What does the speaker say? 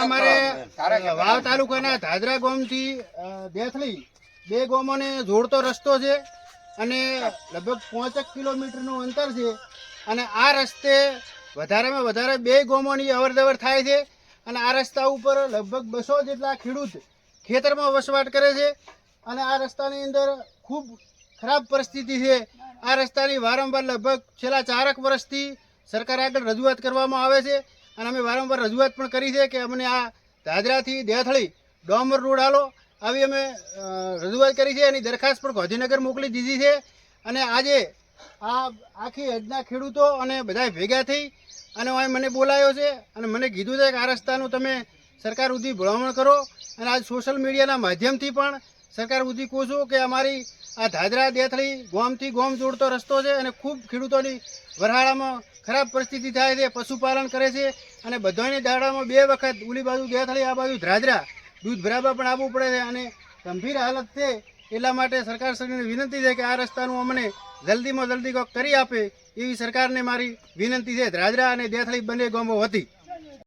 અમારે વાવ તાલુકાના ધાદરા ગામથી દેથલી બે ગામોને જોડતો રસ્તો છે અને લગભગ પાંચેક કિલોમીટરનું અંતર છે અને આ રસ્તે વધારેમાં વધારે બે ગોમોની અવરજવર થાય છે અને આ રસ્તા ઉપર લગભગ બસો જેટલા ખેડૂત ખેતરમાં વસવાટ કરે છે અને આ રસ્તાની અંદર ખૂબ ખરાબ પરિસ્થિતિ છે. આ રસ્તાની વારંવાર લગભગ છેલ્લા ચારક વર્ષથી સરકાર આગળ રજૂઆત કરવામાં આવે છે અને અમે વારંવાર રજૂઆત પણ કરી છે કે અમને આ દાદરાથી દેથળી, ડોમર રોડ હાલો. આવી અમે રજૂઆત કરી છે. એની દરખાસ્ત પણ ગાંધીનગર મોકલી દીધી છે. અને આજે આ આખી અજના ખેડૂતો અને બધા ભેગા થઈ અને અહીં મને બોલાયો છે અને મને કીધું છે કે આ રસ્તાનું તમે સરકાર સુધી ભલામણ કરો. અને આજ સોશિયલ મીડિયાના માધ્યમથી પણ સરકાર સુધી કહું છું કે અમારી આ ધાદરા દેથળી ગોમથી ગોમ જોડતો રસ્તો છે અને ખૂબ ખેડૂતોની વરહાળામાં ખરાબ પરિસ્થિતિ થાય છે, પશુપાલન કરે છે અને બધાની દાડામાં બે વખત ઉલી બાજુ દેથળી, આ બાજુ ધ્રાજરા દૂધ ભરાવવા પણ આવવું પડે છે અને ગંભીર હાલત છે એટલા માટે સરકાર શ્રીને વિનંતી છે કે આ રસ્તાનું અમને જલ્દીમાં જલ્દી કોક કરી આપે એવી સરકારને મારી વિનંતી છે. ધ્રાજરા અને દેથળી બંને ગોમો હતી